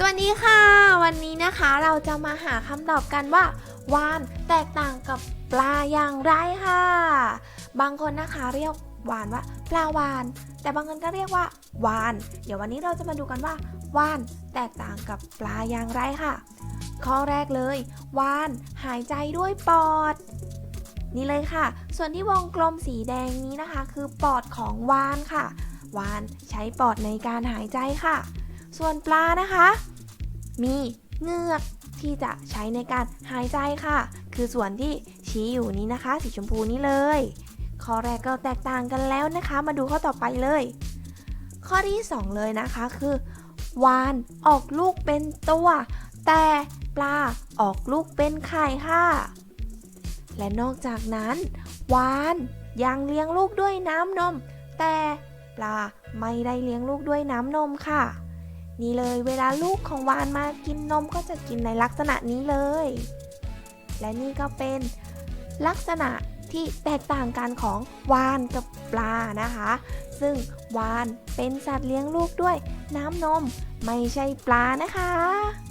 สวัสดีค่ะ วันนี้นะคะเราจะมาหาคำตอบกันว่าวานแตกต่างกับปลาอย่างไรค่ะ บางคนนะคะเรียกวานว่าปลาวาน แต่บางคนก็เรียกว่าวาน เดี๋ยววันนี้เราจะมาดูกันว่าวานแตกต่างกับปลาอย่างไรค่ะ ข้อแรกเลยวานหายใจด้วยปอด นี่เลยค่ะ ส่วนที่วงกลมสีแดงนี้นะคะ คือปอดของวานค่ะ วานใช้ปอดในการหายใจค่ะ ส่วนปลานะคะ มีเงือกที่จะใช้ในการหายใจค่ะ คือส่วนที่ชี้อยู่นี้นะคะ สีชมพูนี้เลย ข้อแรกก็แตกต่างกันแล้วนะคะ มาดูข้อต่อไปเลย ข้อที่ 2 เลยนะคะคือวานออกลูกเป็นตัว แต่ปลาออกลูกเป็นไข่ค่ะ และนอกจากนั้น วานยังเลี้ยงลูกด้วยน้ำนม แต่ปลาไม่ได้เลี้ยงลูกด้วยน้ำนมค่ะ นี่เลยเวลาลูกของวานมากินนมก็จะกินในลักษณะนี้เลย และนี่ก็เป็นลักษณะที่แตกต่างกันของวานกับปลานะคะ ซึ่งวานเป็นสัตว์เลี้ยงลูกด้วยน้ำนมไม่ใช่ปลานะคะ